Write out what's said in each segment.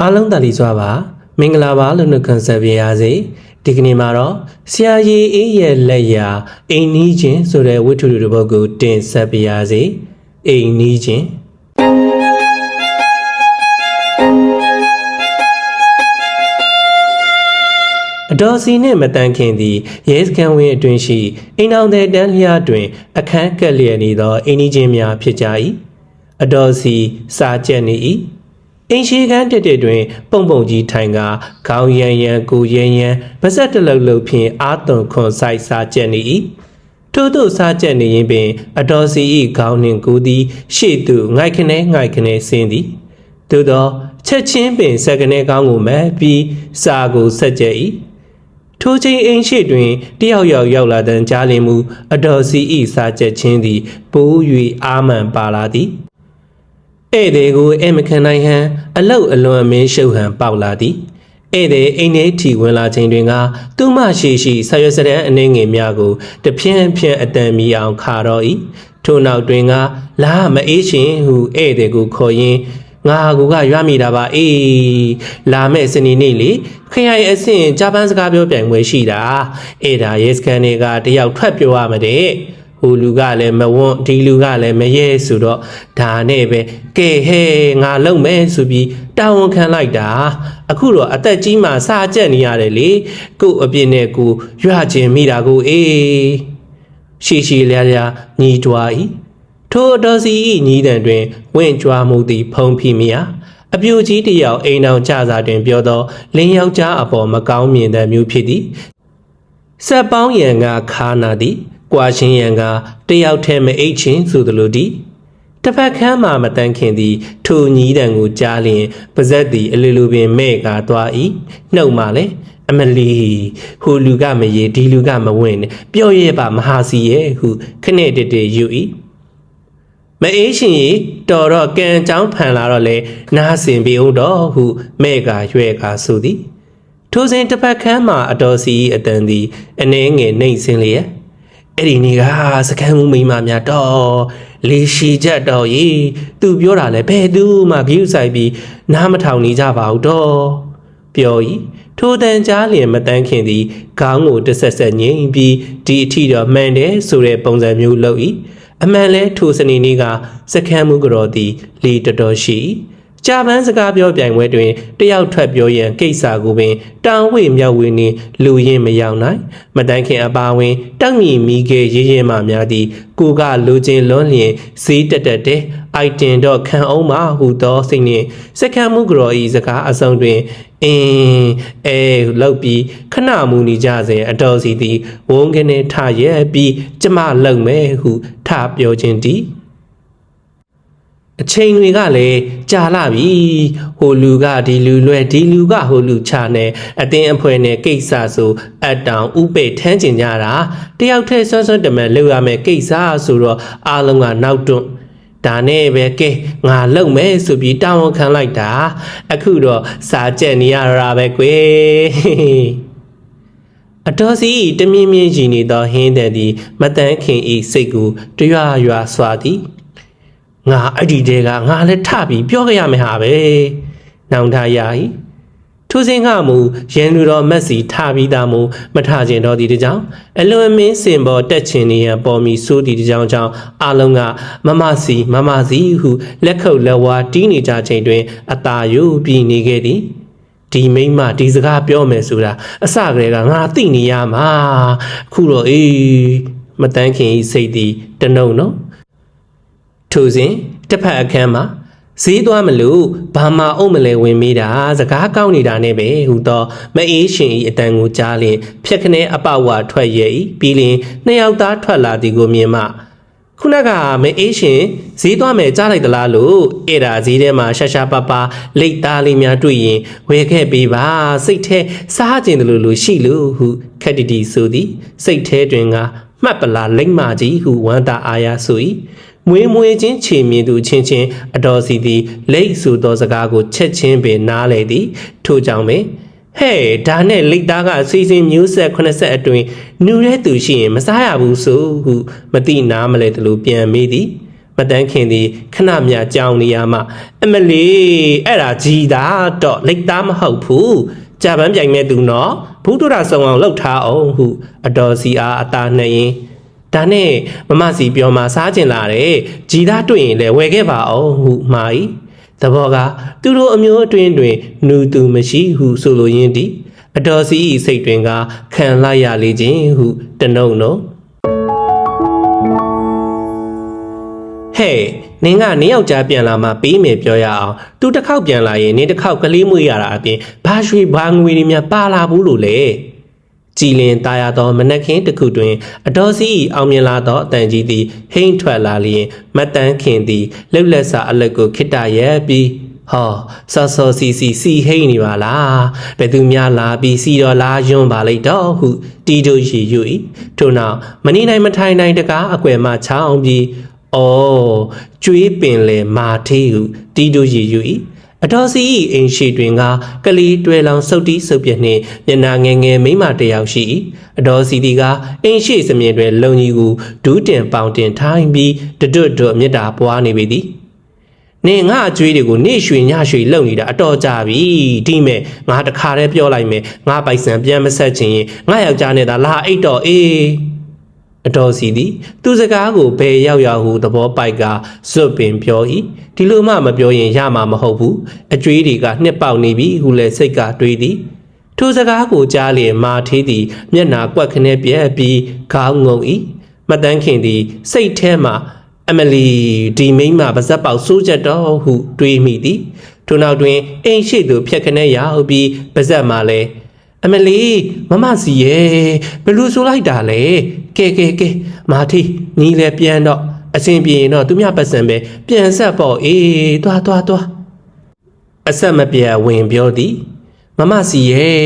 အားလုံးတလီစွာပါမင်္ဂလာပါလို့နှုတ်ခွန်းဆက်ပြရစေဒီကနေ့မှာတော့ဆရာကြီးအေးရဲ့လက်ရာအိမ်နီးချင်းဆိုတဲ့ဝတ္ထုတစ်ပုဒ်ကိုတင်ဆက်ပြရစေအိမ်နီးချင်းအတော်စီနှင့်မတန်ခင်သည်ရဲစခန်းဝင်းအတွင်ရှိအိမ်အောင်တဲ့တန်းလျားတွင် အခန်းကက်လျက်နေသောအိမ်နီးချင်းများဖြစ်ကြ၏အတော်စီစာကျက်နေ၏ အိမ်ရှိခန်းတက်တဲ့တွင် ပုံပုံကြီးထိုင်ကခေါင်းရန်ရန်ကိုရန်ရန်ပါဇက်တစ်လုံးလုံးဖြင့်အာသွန်ခွန်ဆိုင်စာကျက်နေ၏ထို့သို့စားကျက်နေရင်ပင် အတော်စီ၏ခေါင်းနှင့်ကိုယ်သည် ရှေ့သို့ငိုက်ခနဲငိုက်ခနဲဆင်းသည်သို့သောချက်ချင်းပင်စက္ကနဲကောင်းကိုမဲ့ပြီးစာကိုဆက်ကျက်၏ထိုချိန်အိမ်ရှိတွင်တယောက်ယောက်ရောက်လာတဲ့ကြားလင်မူအတော်စီ၏စာကျက်ချင်းသည်ပိုး၍အာမန်ပါလာသည် ဧည့်သည်ကိုဧမခံနိုင်ဟန်အလောက်အလွန်အမင်းရှုပ်ဟန်ပေါက်လာသည်ဧည့်သည်အိမ်ထဲထီဝင်လာချိန်တွင်ကသူ့မရှိရှိဆရွစရန်အနေငယ်များကိုတဖြန်းဖြန်းအတန်မီအောင်ခါတော့၏ထို့နောက်တွင်ကလာမအေးရှင်ဟုဧည့်သည်ကိုခေါ်ရင်းငါကူကရွာမိတာပါအေးလာမဲ့စနေနေ့လေခရိုင်အဆင့်ဂျပန်စကားပြောပြိုင်ပွဲရှိတာအဲ့ဒါရဲစကန်တွေကတယောက်ထွက်ပြောရမှာတဲ့ ဟိုလူကလည်းမဝွန်းဒီလူကလည်းမရဲဆိုတော့ဒါနဲ့ပဲကဲဟဲငါလုံမဲဆိုပြီးတာဝန်ခံလိုက်တာအခုတော့အသက်ကြီးမှစာကြက်နေရတယ်လေကို့အပြစ်နဲ့ကိုရွာကျင်မိတာကိုအေးရှီရှီလျာလျာညီတွားဤထိုအတော်စီဤညီတန်တွင်ဝင့်ကြွားမှုသည်ဖုံးဖိမိယာအပြူကြီးတစ်ယောက်အိမ်အောင်ကြစာတွင် ပြောသောလင်းယောက်ျားအပေါ်မကောင်းမြင်တဲ့မျိုးဖြစ်သည်ဆက်ပေါင်းရန်ကခါနာသည်၊ ကွာချင်းရန်ကတယောက်ထဲမအိတ်ချင်းဆိုသလိုသည်တစ်ဖက်ခမ်းမှမတန်းခင်သည်ထိုညီးတံကိုကြားလျင်ပါဇက်သည်အလိုလိုပင်မဲ့ကာသွား၏နှုတ်မှလည်းအမလီဟိုလူကမရေဒီလူကမဝင်နဲ့ပြောရဲပါမဟာစီရဲ့ဟုခနဲ့တတယူ၏မအေးရှင်ရီတော်တော့ကံအကြောင်းဖန်လာတော့လေနားစင်ပြီဦးတော်ဟုမဲ့ကာရွဲ့ကာဆိုသည်ထိုစဉ်တစ်ဖက်ခန်းမှာအတော်စီအတန်သည်အနှဲငယ်နှိမ့်စင်းလျက် အဲ့ဒီနေ့ကစကမ်းမှုမိန်းမများတော့လေရှိချက်တော့ရေသူပြောတာလဲဘယ်သူမှဂိူးဆိုင်ပြီးနားမထောင်နေကြပါဘူးတော့ပြောဤထိုတန်ကြားလျင်မတန်းခင်သည်ခေါင်းကိုတဆက်ဆက်ငိမ့်ပြီးဒီအထီတော့မှန်တယ်ဆိုတဲ့ပုံစံမျိုးလုပ်ဤအမှန်လဲထိုစနေနေ့ကစကမ်းမှုကြော်သည်လေတော်တော်ရှိ၏ ကြာပန်းစကားပြောပြိုင်ပွဲတွင်တယောက်ထွက်ပြောရန်ကိစ္စကိုပင်တောင်ဝေမြောက်ဝေနှင့်လူရင်းမရောက်နိုင်မတန်းခင်အပါဝင်တောက်မြီမိကေရေးရင်မှများသည်ကိုကလူချင်းလွန်းလျင်ဈေးတက်တက်တဲ့အိုက်တင်တော့ခံအောင်မဟူသောစိတ်နှင့်စက္ကန့်မှုကြော်ဤစကားအဆုံးတွင်အင်းအဲလောက်ပြီးခဏမူနေကြစဉ်အတော်စီသည်ဝုန်းကနေထရက်ပြီးကျမလုံမဲဟုထပြောခြင်းတည်း အချိန်တွေကလည်းကြာလာပြီဟိုလူကဒီလူလွဲဒီလူကဟိုလူချနဲ့အတင်းအဖွဲနဲ့ကိစ္စဆိုအတောင်ဥပေထမ်းကျင်ကြတာတယောက်တည်းဆွမ်းဆွမ်းတမန်လောက်ရမယ်ကိစ္စဆိုတော့အားလုံးကနောက်တွန့်ဒါနဲ့ပဲကဲငါလုံမယ်ဆိုပြီးတောင်းဝန်ခံလိုက်တာ အခုတော့စာကြက်နေရတာပဲကွယ်အတော်စီတမြင့်မြင့်ကြီးနေသောဟင်းတဲ့သည်မတန်းခင်ဤစိတ်ကိုတရွရွစွာသည် ငါအဲ့ဒီတဲကငါလည်းထပြီးပြောကြရမယ်ဟာပဲနောင်တရာဤထိုစဉ်ကမူရန်လူတော်မက်စီထပြီးသားမူမထခြင်းတော်ဒီတကြောင်အလွန်မင်းစင်ပေါ်တက်ချင်နေရန်ပေါ်မီစိုးဒီတကြောင်ကြောင့်အလုံးကမမစီမမစီဟုလက်ခုပ်လက်ဝါးတီးနေကြချိန်တွင်အသာယုပြီးနေခဲ့သည်ဒီမိမဒီစကားပြောမယ်ဆိုတာအစကတည်းကငါသိနေရမှာအခုတော့အေးမတန်းခင်ဤစိတ်သည်တနှုံနော် ထိုစဉ်တစ်ဖက်အခန်းမှာဈေးသွားမလို့ဘာမှအုပ်မလဲဝင်မိတာစကားကောင်းနေတာနဲ့ပဲဟူသောမအေးရှင်ဤအတန်ကိုကြားလင်ဖြက်ခနဲအပဝါထွက်ရဲ့ဤပြီးလင်နှစ်ယောက်သားထွက်လာသည်ကိုမြင်မှခုနကမအေးရှင်ဈေးသွားမယ်ကြားလိုက်သလားလို့အဲ့ဒါဈေးထဲမှာရှာရှာပပလိတ်သားလေးများတွေ့ရင်ဝယ်ခဲ့ပေးပါစိတ်ထဲစားကျင်တယ်လို့လို့ရှိလို့ဟုခက်တီတီဆိုသည်စိတ်ထဲတွင်ကမှတ်ပလာလိမ့်မာကြီးဟုဝမ်းသာအားရဆို၏ မွေးမွေးချင်းချေမြင်သူချင်းချင်းအတော်စီသည်လိတ်ဆိုသောစကားကိုချက်ချင်းပင်နားလေသည်ထို့ကြောင့်ပင်ဟဲ့ဒါနဲ့လိတ်သားကစီစဉ်မျိုးဆက်80အတွင်းနူတဲ့သူရှိရင်မစားရဘူးဆိုဟုမတိနားမလဲတလို့ပြန်မေးသည်မတန်းခင်သည်ခဏမြကြောင်နေရမှအမလီအဲ့ဒါကြီးတာတော့လက်သားမဟုတ်ဘူးကြာပန်းပြိုင်မဲ့သူနော်ဘူးတို့ရဆုံအောင်လှုပ်ထားအောင်ဟုအတော်စီအားအသာနှရင် ဒါနဲ့မမစီပြောမှစားကျင်လာတယ်ကြီးသားတွေ့ရင်လည်းဝယ်ခဲ့ပါအောင်ဟုမှာ၏သဘောကသူတို့အမျိုးအတွင်းတွင်နူသူမရှိဟုဆိုလိုရင်းသည်အတော်စီ၏စိတ်တွင်ကခံလိုက်ရလေခြင်းဟုတနှုံနှုံဟဲ့နင်းကနင်းယောက်ျားပြန်လာမှပေးမယ်ပြောရအောင်သူတစ်ခေါက်ပြန်လာရင်နင်းတစ်ခေါက်ကလေးမွေးရတာအပြင်ဘာရွှေဘာငွေတွေများပါလာဘူးလို့လေ ကြည်လင်ตาရသောမနက်ခင်းတစ်ခုတွင်အတော်စီ၏အောင်မြင်လာသောအတန်ကြီးသည်ဟိမ့်ထွက်လာလျင်မတ်တန်းခင်သည်လှုပ်လက်စာအလက်ကိုခိတရဲပြီးဟောစောစောစီစီစီဟိမ့်နေပါလားဘယ်သူများလာပြီးစီတော်လာယွန်းပါလိမ့်တော့ဟုတီတို့ရီယူ၏ထို့နောက်မနေနိုင်မထိုင်နိုင်တကားအကွယ်မှချောင်းပြီး။အော်ကျွေးပင်လေမာသေးဟုတီးတို့ရည်ယူ၏ အတော်စီ၏အိမ်ရှိတွင်ကကလေးတွဲလောင်စုပ်တီးစုပ်ပြနှင့်မျက်နာငယ်ငယ်မိမတစ်ယောက်ရှိ၏အတော်စီသည်ကအိမ်ရှိစမြင်တွင်လုံကြီးကိုဒူးတင်ပေါင်တင်ထိုင်းပြီးတတွတ်တွတ်မြစ်တာပွားနေပေသည်နေငါအကျွေးတွေကိုနေရွှေညရွှေလုံနေတာအတော်ကြပြီဒီမဲ့ငါတခါတည်းပြောလိုက်မယ်ငါပိုက်ဆံပြန်မဆက်ချင်ရင်ငါယောက်ျားနဲ့သာလာအိတ်တော့အေး အတော်စီသည် သူစကားကိုဘယ်ရောက်ရောက်ဟုသဘောပိုက်ကဇွတ်ပင်ပြော၏ဒီလိုမှမပြောရင်ရမှာမဟုတ်ဘူးအကျွေးတွေကနှစ်ပေါက်နေပြီဟုလည်းစိတ်ကတွေးသည်ထိုစကားကိုကြားလျင်မာသေးသည် မျက်နာကွက်ခနဲ့ပြက်ပြီးခေါင်းငုံ၏မတန်းခင်သည် စိတ်ထဲမှအမလီဒီမိန်းမပါဇက်ပေါက်စိုးချက်တော့ဟုတွေးမိသည်ထိုနောက်တွင်အိမ်ရှိသူဖြက်ခနဲ့ရောက်ပြီးပါဇက်မှလည်းအမလီမမစီရဲ့ဘယ်လိုဆိုလိုက်တာလဲ ကဲကဲကဲမာထီညီလည်းပြန်တော့အဆင်ပြေရင်တော့သူမြပတ်စံပဲပြန်ဆက်ပေါ့အေးသွားသွားသွားအဆက်မပြတ်ဝင်ပြောသည်မမစီရဲ့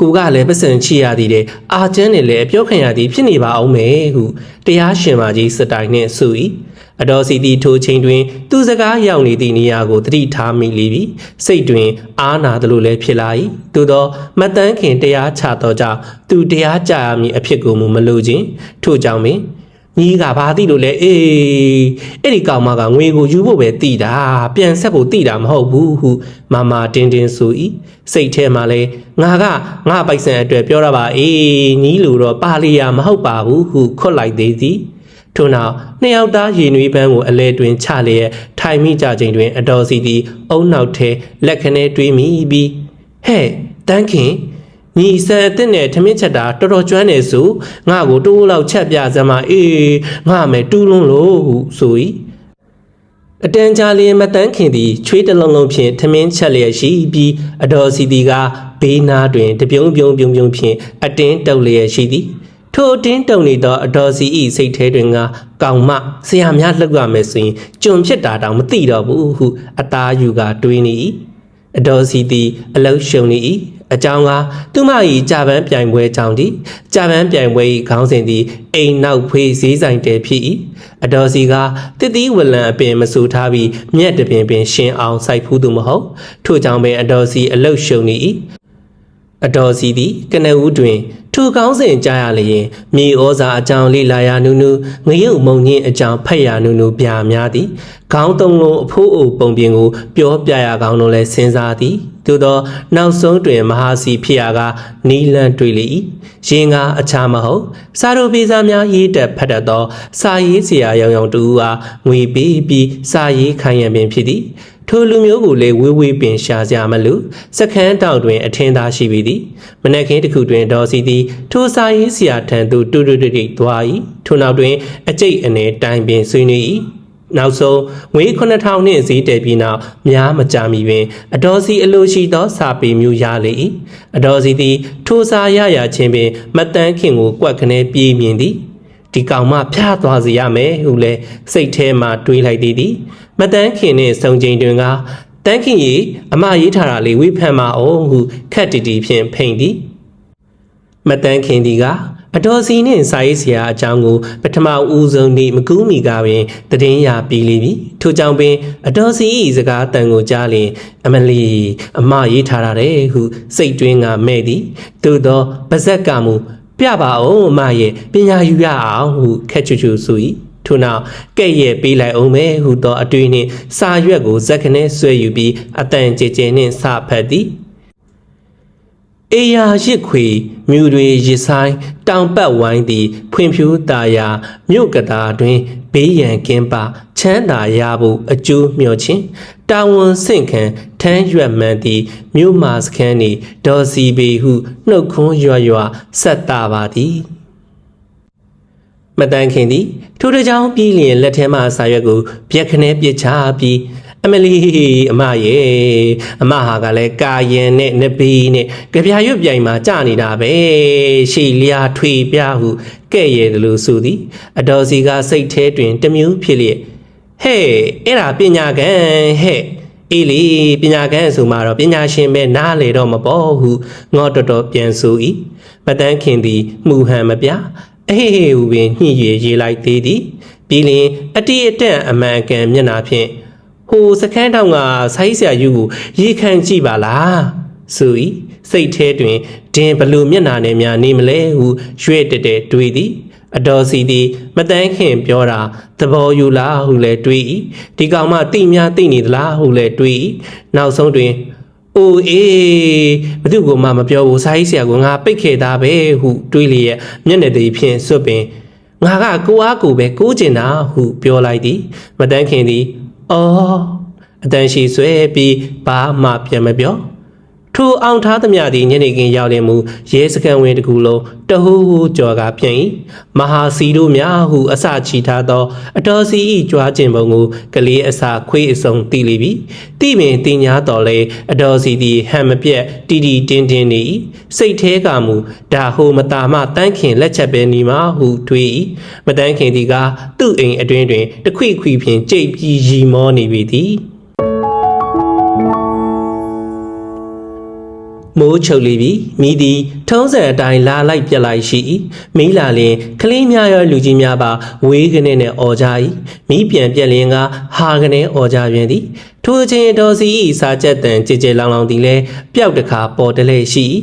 ကိုကလည်းပတ်စံချီရသည်တဲ့အာကျန်းနဲ့လည်းပြောခံရသည်ဖြစ်နေပါအောင်မယ်ဟုတရားရှင်မကြီးစတိုင်နှင့်ဆို၏ အတော်စီတီထိုချိန်တွင် သူစကားရောက်နေသည့်နေရာကိုသတိထားမိလေပြီစိတ်တွင် အားနာသလိုလည်းဖြစ်လာ၏သို့သောမတန်းခင်တရားချသောကြောင့်သူတရားကြရမည်အဖြစ်ကိုမူမလိုခြင်းထို့ကြောင့်ပင်ညီကဘာသိလို့လဲအေးအဲ့ဒီကောင်မကငွေကိုယူဖို့ပဲတည်တာပြန်ဆက်ဖို့တည်တာမဟုတ်ဘူးဟုမမတင်းတင်းဆို၏စိတ်ထဲမှာလဲငါကငါပိုက်ဆံအတွက်ပြောရပါအေးညီလိုတော့ပါလီယာမဟုတ်ပါဘူးဟုခွတ်လိုက်သေးသည် ထို့နောက်နှစ်ယောက်သားရေနွေးပန်းကိုအလဲတွင်ချလျက်ထိုင်မိကြချိန်တွင် အတော်စီသည်အုံနောက်ထဲလက်ခနဲ့တွေးမိပြီးဟဲ့တန်းခင်ညီဆန်အစ်စ်နဲ့ထမင်းချက်တာတော်တော်ကျွမ်းနေဆိုငါ့ကိုတိုးလောက်ချက်ပြစမ်းမအေးငါမယ်တူးလုံးလို့ဟုဆို၏အတန်ကြာလျင်မတန်းခင်သည်ချွေးတစ်လုံးလုံးဖြင့်ထမင်းချက်လျက်ရှိပြီးအတော်စီသည်ကဘေးနားတွင်တပြုံးပြုံးပြုံးပြုံးဖြင့်အတင်းတုပ်လျက်ရှိသည် ထိုအတင်းတုံနေသောအတော်စီဤစိတ်ထဲတွင်ကကောင်မဆရာများလှုပ်ရမယ်ဆိုရင်ကျွန်ဖြစ်တာတောင်မသိတော့ဘူးဟုအသားယူကတွေးနေ၏အတော်စီသည်အလုရှုံနေ၏အကြောင်းကသူမ၏ကြာပန်းပြိုင်ပွဲကြောင့်သည်ကြာပန်းပြိုင်ပွဲ၏ခေါင်းစဉ်သည်အိမ်နောက်ဖေးဈေးဆိုင်တဲဖြစ်၏အတော်စီကတစ်သီးဝလံအပင်မဆူထားပြီးမြက်တပင်ပင်ရှင်းအောင်စိုက်ဖူးသူမဟုတ်ထို့ကြောင့်ပင်အတော်စီအလုရှုံနေ၏အတော်စီသည်ကနဦးတွင် ထိုကောင်းစဉ်ကြားရလျင်မြေဩဇာအကြောင်းလေးလာရနုနုငရုတ်မုံညင်းအကြောင်းဖက်ရနုနုပြာများသည်ခေါင်းသုံးလုံးအဖိုးအိုပုံပြင်ကိုပြောပြရကောင်းလို့လဲစဉ်းစားသည်သို့သောနောက်ဆုံးတွင်မဟာစီဖြစ်ရာကနီလန်တွေ့လေ၏ရင်ကားအခြားမဟုတ်စာရိုပေစာများရေးတက်ဖတ်တတ်သောစာရေးဆရာရောင်ရောင်တူအားငွေပေးပြီးစာရေးခိုင်းရပင်ဖြစ်သည် ထိုလူမျိုးကိုလည်းဝေးဝေးပင်ရှာကြမလို့စခန်းတောင်တွင် အထင်သာရှိပေသည်မနက်ခင်းတစ်ခုတွင်ဒေါ်စီသည်ထိုစာရေးဆရာထံသို့တူတူတိတိသွား၏ထိုနောက်တွင် အကျိတ်အနေတိုင်ပင်ဆွေးနွေး၏နောက်ဆုံးငွေ9000နှင့်ဈေးတည်ပြီးနောက်များမကြာမီပင်အတော်စီအလိုရှိသောစာပေမျိုးရလေ၏အတော်စီသည်ထိုစာရရချင်းပင်မတန်းခင်ကိုကွက်ခနဲပြေးမြင်သည် ဒီကောင်မှဖျားသွားစေရမယ်ဟုလဲစိတ်ထဲမှတွေးလိုက်သည်သည်မတန်းခင်နှင့်စုံချိန်တွင်ကတန်းခင်ကြီးအမရေးထားတာလေးဝိဖန်မအောင်ဟုခက်တီတီဖြင့်ဖိန်သည်မတန်းခင်ဒီကအတော်စီနှင့်စာရေးဆရာအကြောင်းကိုပထမဦးဆုံးနေ့မကူးမီကပင်တည်င်းရပြီးလိပြီထို့ကြောင့်ပင်အတော်စီ၏စကားတန်ကိုကြားလျင် အမလီအမရေးထားရတယ်ဟုစိတ်တွင်းကမဲ့သည်သို့သောပါဇက်ကမူ ပြပါအောင်အမရဲ့ပညာယူရအောင်ဟုခက်ချူချူဆို၏ထို့နောက်ကဲ့ရဲ့ပေးလိုက်အောင်မဲဟုသောအတွေ့နှင့်စာရွက်ကိုဇက်ခနဲ့ဆွဲယူပြီးအတန်ကြဲကြဲနှင့်စဖတ်သည်အေယာရစ်ခွေမြူတွေရစ်ဆိုင်တောင်ပတ်ဝိုင်းသည် ဖွံ့ဖြိုးတာယာမြို့ကတာတွင် ဘေးရန်ကင်းပါချမ်းသာရဖို့အကျိုးမျှော်ခြင်းတာဝန်ဆင့်ခံထမ်းရွက်မှန်သည်မြို့မာစခန်းနေဒေါ်စီပေဟုနှုတ်ခွန်းရွရွဆက်တာပါသည်မတန်ခင်သည်ထိုတကြောင်ပြီးလျင်လက်ထဲမှစာရွက်ကိုပြက်ခနဲပြစ်ချပြီး အမလီအမရဲ့အမဟာကလည်းကာယန်နဲ့နဘီနဲ့ကြပြရွတ်ပြိုင်မှာကြာနေတာပဲရှေ့လျာထွေပြဟုကဲ့ရဲ့တယ်လို့ဆိုသည်အတော်စီကစိတ်แท้တွင် တမျိုးဖြစ်လျက်ဟဲ့အဲ့ဒါပညာကံဟဲ့အေးလေပညာကံဆိုမှတော့ပညာရှင်ပဲနားလေတော့မပေါ်ဟုငေါတော်တော်ပြန်ဆို၏မတန်းခင်သည်မှုဟန်မပြအေးဟေဟူပင်ညှိရရေးလိုက်သေးသည်ပြီးလျင်အတိအတန့်အမှန်ကန်မျက်နာဖြင့် ဟိုစခန်းတောင်ကဆိုင်းဆရာယူကိုရေခန့်ကြည့်ပါလားဆို၏စိတ်ထဲတွင်ဒင်ဘလူမျက်နာနဲ့များနေမလဲဟုရွေ့တက်တက်တွေးသည်အတော်စီသည်မတန်းခင်ပြောတာသဘောယူလားဟုလည်းတွေး၏ဒီကောင်မှတိများတိနေသလားဟုလည်းတွေး၏နောက်ဆုံးတွင်အိုးအေးဘသူကမှမပြောဘူးစာရေးဆရာကငါပိတ်ခဲ့တာပဲဟုတွေးလျက်မျက်နှာတည်းဖြင့်စွတ်ပင်ငါကကိုအားကိုပဲကိုးကျင်တာဟုပြောလိုက်သည်မတန်းခင်သည် အော်အတန်ရှိဆွဲပြီးဘာမှပြန်မပြော ထိုအောင်ထားသမျှသည်ညနေခင်းရောက်လင်မူရဲစကန်ဝင်တစ်ခုလုံးတဟူးဟူးကြော်ကပြန်၏မဟာစီတို့များဟုအစချီထားသော အတော်စီ၏ကြွားခြင်းပုံကိုကလေးအစာခွေးအစုံတီလိပြီတိပင်တင်ညာတော်လဲအတော်စီသည်ဟန်မပြက်တီတီတင်းတင်းနေ၏စိတ်แท้ကမူဒါဟိုမတာမတန်းခင်လက်ချက်ပဲနီမာဟုတွေး၏မတန်းခင်သည်ကသူ့အိမ်အတွင်းတွင်တခွိခွိဖြင့်ကြိတ်ပြီးရီမောနေပြီသည် မိုးချုပ်လေပြီမိသည်ထုံးစံအတိုင်းလာလိုက်ပြက်လိုက်ရှိ၏မိလာလင်ကလေးများရောလူကြီးများပါဝေးကနေနဲ့អော်ကြ၏မိပြန်ပြက်လင်ကဟာကနေអော်ကြပြန်သည်ထိုအချိန်တော်စီ၏စာချက်တန်ကြည်ကြည်လောင်လောင်သည်လဲပျောက်တခါပေါ်တလဲရှိ၏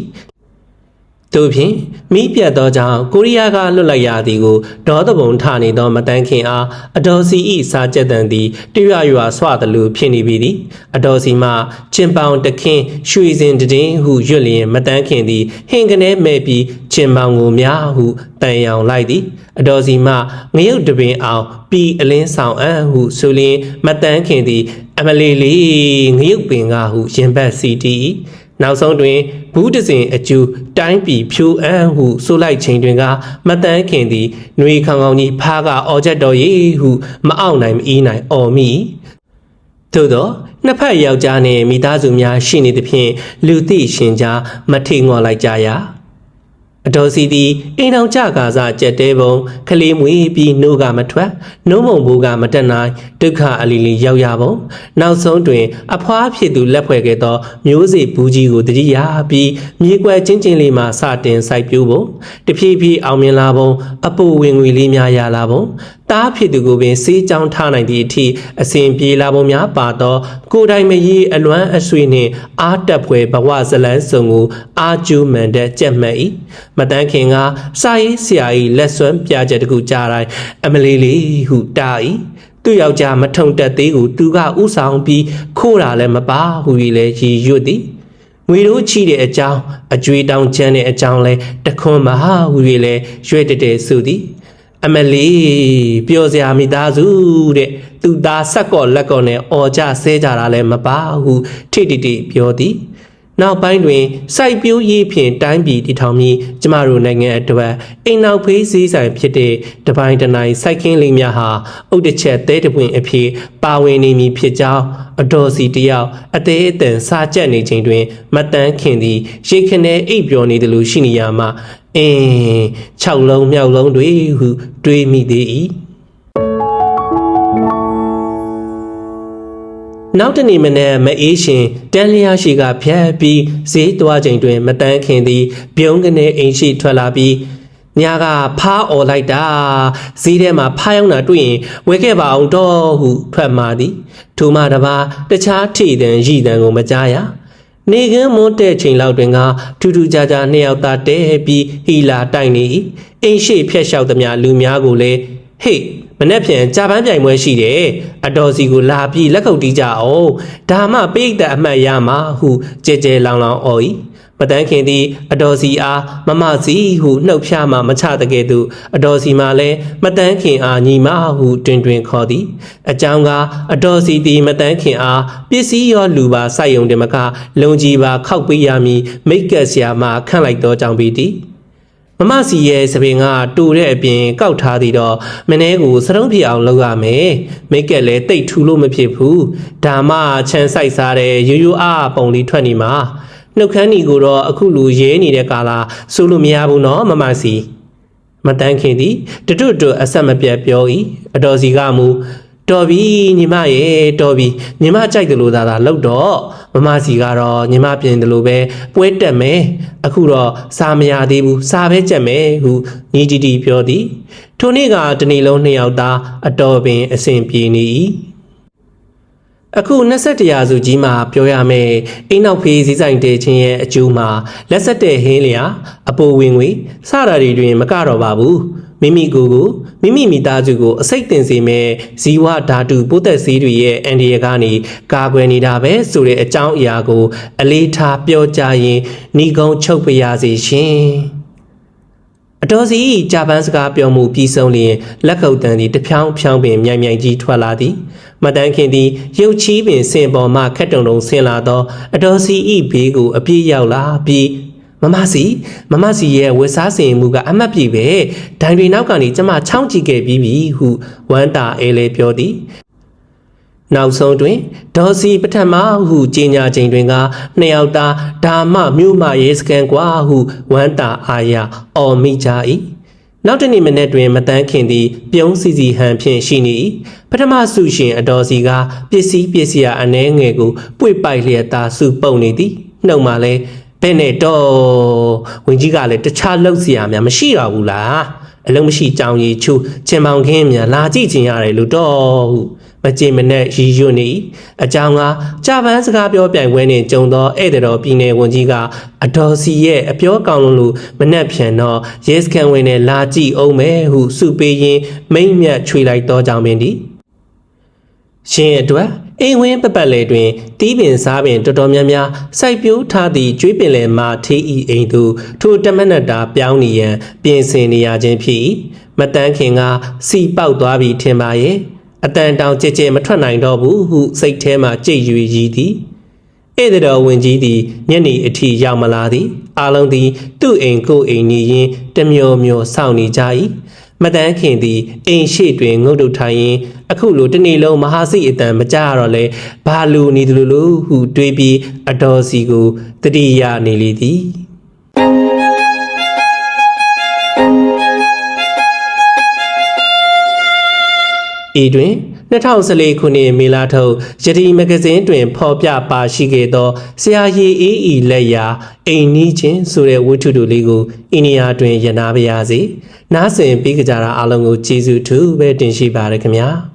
တို့ဖြင့်မိပြတ်သောကြောင့်ကိုရီးယားကလွတ်လိုက်ရသည်ကိုဒေါသဘုံထနေသောမတန်းခင်အားအတော်စီဤစာကျက်တန်သည်တရွရွဆွသလိုဖြစ်နေပြီသည်အတော်စီမှချင်ပေါင်တခင်ရွှေစင်တည်င်းဟုရွတ်လျင်မတန်းခင်သည်ဟင်ကနေမဲ့ပြီးချင်ပေါင်ကိုများဟုတန်ရောင်လိုက်သည်အတော်စီမှငရုတ်တပင်အောင်ပြီးအလင်းဆောင်အံ့ဟုဆိုလျင်မတန်းခင်သည် အမလီလေးငရုတ်ပင်ကဟုရင်ဘတ်စီတီ၏ နောက်ဆုံးတွင်ဘူးတစင်အကျူတိုင်းပြည်ဖြိုးအံ့ဟုဆိုလိုက်ချိန်တွင်ကမတန်းခင်သည်ຫນွေခေါင်ခေါင်ကြီးဖားကအော်ချက်တော်၏ဟုမအောင်နိုင်မအီးနိုင်အော်မိသို့သောနှစ်ဖက်ယောက်ျားနှင့်မိသားစုများရှိနေသဖြင့်လူသိရှင်ကြားမထိငေါ်လိုက်ကြရ အတော်စီသည်အိမ်အောင်ကြကားစားကြက်တဲပုံခလေးမွေးပြီးနှိုးကမထွက်နှုံးမုံဘူးကမတက်နိုင်ဒုက္ခအလီလီရောက်ရပုံနောက်ဆုံးတွင် အဖွားဖြစ်သူလက်ဖွဲ့ခဲ့သောမျိုးစေ့ဘူးကြီးကိုတတိယပြီးမြေကွယ်ချင်းချင်းလေးမှစတင်စိုက်ပျိုးပုံတဖြည်းဖြည်းအောင်မြင်လာပုံအပူဝင်ငွေလေးများရလာပုံ တားဖြစ်သူကိုပင်စေးကြောင်းထားနိုင်သည့်အထိအစဉ်ပြေလာပုံများပါသောကိုယ်တိုင်မရေးအလွမ်းအဆွေနှင့်အားတက်ဖွယ်ဘဝဇလန်းစုံကိုအာကျူးမှန်တဲ့ကြက်မှတ်၏မတန်းခင်ကစာရေးဆရာ၏လက်စွမ်းပြချက်တစ်ခုကြားတိုင်းအမလီလေးဟုတား၏သူ့ယောက်ျားမထုံတက်သေးကိုသူကဥဆောင်ပြီးခိုးတာလည်းမပါဟူ၍လည်းရည်ရွတ်သည်ငွေတို့ချီတဲ့အကြောင်းအကြွေတောင်ချမ်းတဲ့အကြောင်းလဲတခွန်းမဟာဟူ၍လည်းရွေ့တတဲ့ဆိုသည် အမလီပျော်စရာမိသားစုတဲ့သူသားဆက်ကော့လက်ကော့နဲ့អော်ကြဆဲကြတာလည်းမပါဟုထိတိတိပြောသည် နောက်ပိုင်းတွင်စိုက်ပျိုးရေးဖြင့်တိုင်းပြည်တည်ထောင်ပြီးကျမတို့နိုင်ငံအတွက်အိမ်နောက်ဖေးစည်းဆိုင်ဖြစ်တဲ့တပိုင်းတနိုင်စိုက်ခင်းလေးများဟာအုတ်တစ်ချက်သဲတပွင့်အဖြစ်ပါဝင်နေမည်ဖြစ်ကြောင်းအတော်စီတယောက်အသေးအတန်စာကြက်နေချိန်တွင်မတန်းခင်သည်ရိတ်ခနဲအိပ်ပျော်နေသလိုရှိနေရမှအင်း၆လုံးမြောက်လုံးတွေဟုတွေးမိသေး၏ နောက်တနေ့မနေ့မအေးရှင်တန်လျာရှိကဖြတ်ပြီးဈေးသွားချိန်တွင်မတန်းခင်သည်ပြုံးကနေအိမ်ရှိထွက်လာပြီးညာကဖားអော်လိုက်တာဈေးထဲမှာဖားရောက်တာတွေ့ရင်ဝယ်ခဲ့ပါအောင်တော့ဟုထွက်มาသည်ထိုမှတပါတခြားထိတန်ရည်တန်ကိုမကြားရနေကင်းမွန်းတဲ့ချိန်လောက်တွင်ကထူးထူးခြားခြားနှစ်ယောက်သားတဲပြီးဟီလာတိုက်နေ၏အိမ်ရှိဖြက်လျှောက်သမျှလူများကိုလည်းဟေ့မ နေ့ဖြန်ကြာပန်းပြိုင်ပွဲရှိတယ်အတော်စီကိုလာပြီးလက်ခုပ်တီးကြအောင်ဒါမှပိတ်တဲ့အမှတ်ရမှာဟုကြဲကြဲလောင်လောင်အော်၏မတန်းခင်သည်အတော်စီအားမမစီဟုနှုတ်ဖြားမှမချတကယ်သူအတော်စီမှလည်းမတန်းခင်အားညီမဟုတွင်တွင်ခေါ်သည်အကြောင်းကအတော်စီသည်မတန်းခင်အားပစ္စည်းရောလူပါစိုက်ယုံတယ်မကလုံကြီးပါခောက်ပေးရမည်မိတ်ကက်ဆရာမှခန့်လိုက်သောကြောင့်ပေသည် မမစီရဲ့သပင်ကတူတဲ့အပြင်ကောက်ထားသည်တော့မင်းဲကိုစရုံးပြအောင်လုပ်ရမယ်မိတ်ကက်လည်းတိတ်ထူလို့မဖြစ်ဘူးဒါမှချန်ဆိုင်စားတဲ့ရိုးရိုးအားပုံလေးထွက်နေမှာနှုတ်ခမ်းညီကိုတော့အခုလူရဲနေတဲ့ကာလာဆိုလို့မရဘူးနော်မမစီမတန်းခင်သည်တတွတ်တွတ်အဆက်မပြတ်ပြော၏အတော်စီကမူ တော်ပြီညီမရဲ့တော်ပြီညီမကြိုက်တယ်လို့သာသာလောက်တော့မမစီကတော့ညီမပြင်တယ်လို့ပဲပွဲတက်မယ်အခုတော့စားမရသေးဘူးစားပဲကြက်မယ်ဟုညီတီတီပြောသည်ထိုနေ့ကတနေ့လုံးနှစ်ယောက်သားအတော်ပင်အဆင်ပြေနေ၏အခု21ရာစုကြီးမှာပြောရမယ်အိမ်နောက်ဖေးစည်းဆိုင်တဲချင်းရဲ့အကျိုးမှာလက်ဆက်တဲ့ဟင်းလျာအပိုဝင်ငွေစတာတွေတွင် မကတော့ပါဘူး မိမိကိုယ်ကိုမိမိမိသားစုကိုအစိတ်တင်စေမဲ့ဇီဝဓာတုပိုးသက်ဆေးတွေရဲ့အန်ဒီရကနေကာကွယ်နေတာပဲဆိုတဲ့အကြောင်းအရာကို အလေးထားပြောကြားရင်ဏီကုံချုပ်ပြရစီရှင်အတော်စီဂျပန်စကားပြောမှုပြီးဆုံးလျင်လက်ခုပ်တန်သည်တဖြောင်းဖြောင်းပင်မြိုင်မြိုင်ကြီးထွက်လာသည်မတန်းခင်သည်ရုပ်ချီးပင်စင်ပေါ်မှခက်တုံတုံဆင်းလာသော အတော်စီဤဘေးကိုအပြည့်ရောက်လာပြီး မမစီမမစီရဲ့ဝက်စားစင်မှုကအမတ်ပြီပဲဒိုင်တွေနောက်ကနေကျမချောင်းကြည့်ခဲ့ပြီးပြီဟုဝမ်းတာအဲလဲပြောသည်နောက်ဆုံးတွင်ဒေါ်စီပထမဟုကြေညာချိန်တွင်ကနှစ်ယောက်သားဒါမမြို့မရေးစကန်ကွာဟုဝမ်းတာအာရအော်မိကြ၏နောက်တစ်နေ့မနေ့တွင်မတန်းခင်သည်ပြုံးစီစီဟန်ဖြင့်ရှိနေ၏ပထမဆုရှင်အတော်စီကပစ္စည်းပစ္စည်းအနှဲငယ်ကိုပွေပိုက်လျက်သာစုပုံနေသည်နှုတ်မှလည်း ဘယ်နဲ့တော့ဝင်ကြီးကလည်းတခြားလောက်စရာများမရှိတော့ဘူးလားအလုံးမရှိကြောင်ရီချူချင်မောင်ခင်းများလာကြည့်ချင်ရတယ်လို့တော့ဟုမကြင်မနဲ့ရီရွနေအကြောင်းကကြာပန်းစကားပြောပြိုင်ပွဲနှင့်ကြုံသောဧည့်သည်တော်ပြည်နယ်ဝန်ကြီးကအတော်စီရဲ့အပြောကောင်းလုံးလိုမနှက်ဖြန်တော့ရဲစခန်ဝင်နဲ့လာကြည့်အောင်မယ်ဟုစုပေးရင်းမိမ့်မြတ်ချွေလိုက်တော့ကြောင်းပင်သည်ရှင်အတွက် အိမ်ဝင်းပပတ်လေတွင်တီးပင်စားပင်တော်တော်များများစိုက်ပျိုးထားသည့်ကျွေးပင်လယ်မှထေးဤအိမ်သို့ထိုတမက်နက်တာပြောင်းနေရန်ပြင်ဆင်နေရခြင်းဖြစ်၏မတန်းခင်ကစီပေါက်သွားပြီထင်ပါရဲ့အတန်တောင်ကြဲကြဲမထွက်နိုင်တော့ဘူးဟုစိတ်ထဲမှကြိတ်ရွေရည်သည်ဧည့်သည်တော်ဝင်ကြီးသည်ညနေအထိရောက်မလာသည်အာလုံးသည်သူ့အိမ်ကိုယ်အိမ်နေရင်းတမျိုးမျိုးစောင့်နေကြ၏ မတန်းခင်သည်အိမ်ရှိတွင်ငုတ်တုတ်ထိုင်ရင်အခုလိုတစ်နေ့လုံးမဟာစိတ်အတန်မကြရတော့လဲဘာလူနေသလိုလိုဟုတွေးပြီးအတော်စီကိုတတိယနေလေသည်ဤတွင်2014ခုနှစ်မေလထုတ်ယတိမဂဇင်းတွင် ဖော်ပြပါရှိခဲ့သောဆရာရည်အေးဤလက်ရာအိမ်နီးချင်းဆိုတဲ့ဝတ္ထုတို့လေးကိုအိန္ဒိယတွင်ရနာပါရစေ။ နားဆင်ပြီးကြတာအားလုံးကိုကျေးဇူးထူးပဲတင်ရှိပါရခင်ဗျာ။